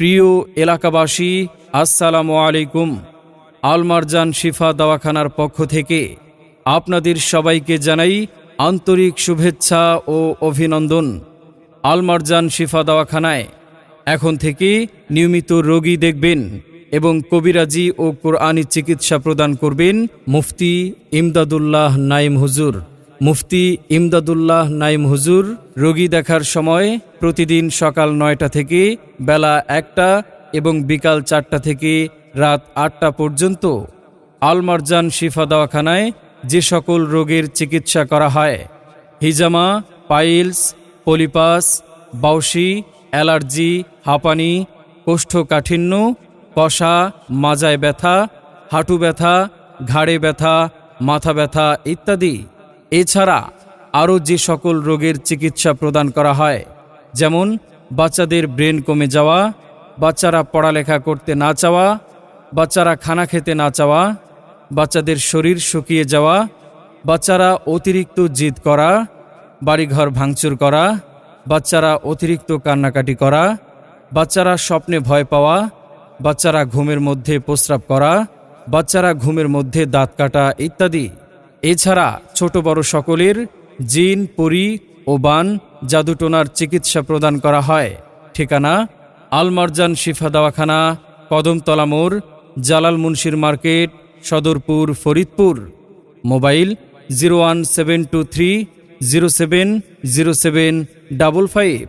প্রিয় এলাকাবাসী, আসসালামু আলাইকুম। আলমারজান শিফা দাওয়াখানার পক্ষ থেকে আপনাদের সবাইকে জানাই আন্তরিক শুভেচ্ছা ও অভিনন্দন। আলমারজান শিফা দাওয়াখানায় এখন থেকে নিয়মিত রোগী দেখবেন এবং কবিরাজি ও কোরআনি চিকিৎসা প্রদান করবেন মুফতি ইমদাদুল্লাহ নাইম হুজুর। মুফতি ইমদাদুল্লাহ নাইম হুজুর রোগী দেখার সময় প্রতিদিন সকাল নয়টা থেকে বেলা একটা এবং বিকাল চারটা থেকে রাত আটটা পর্যন্ত আলমারজান শিফা দাওয়াখানায় যে সকল রোগের চিকিৎসা করা হয়। হিজামা, পাইলস, পলিপাস বাউসি অ্যালার্জি, হাঁপানি, কোষ্ঠকাঠিন্য কষা মাজায় ব্যথা, হাঁটু ব্যথা, ঘাড়ে ব্যথা, মাথা ব্যথা ইত্যাদি। এছাড়া আরও যে সকল রোগের চিকিৎসা প্রদান করা হয়, যেমন বাচ্চাদের ব্রেন কমে যাওয়া, বাচ্চারা পড়ালেখা করতে না চাওয়া, বাচ্চারা খানা খেতে না চাওয়া, বাচ্চাদের শরীর শুকিয়ে যাওয়া, বাচ্চারা অতিরিক্ত জিদ করা, বাড়িঘর ভাঙচুর করা, বাচ্চারা অতিরিক্ত কান্নাকাটি করা, বাচ্চারা স্বপ্নে ভয় পাওয়া, বাচ্চারা ঘুমের মধ্যে প্রস্রাব করা, বাচ্চারা ঘুমের মধ্যে দাঁত কাটা ইত্যাদি। এছাড়া ছোট বড় সকলের জিন, পরি ও বান জাদুটোনার চিকিৎসা প্রদান করা হয়। ঠিকানা, আলমারজান শিফা দাওয়াখানা, কদমতলা মোড়, Jalal মুন্সির market, Sadarpur, Faridpur. Mobile zero one seven two three zero seven zero seven double five.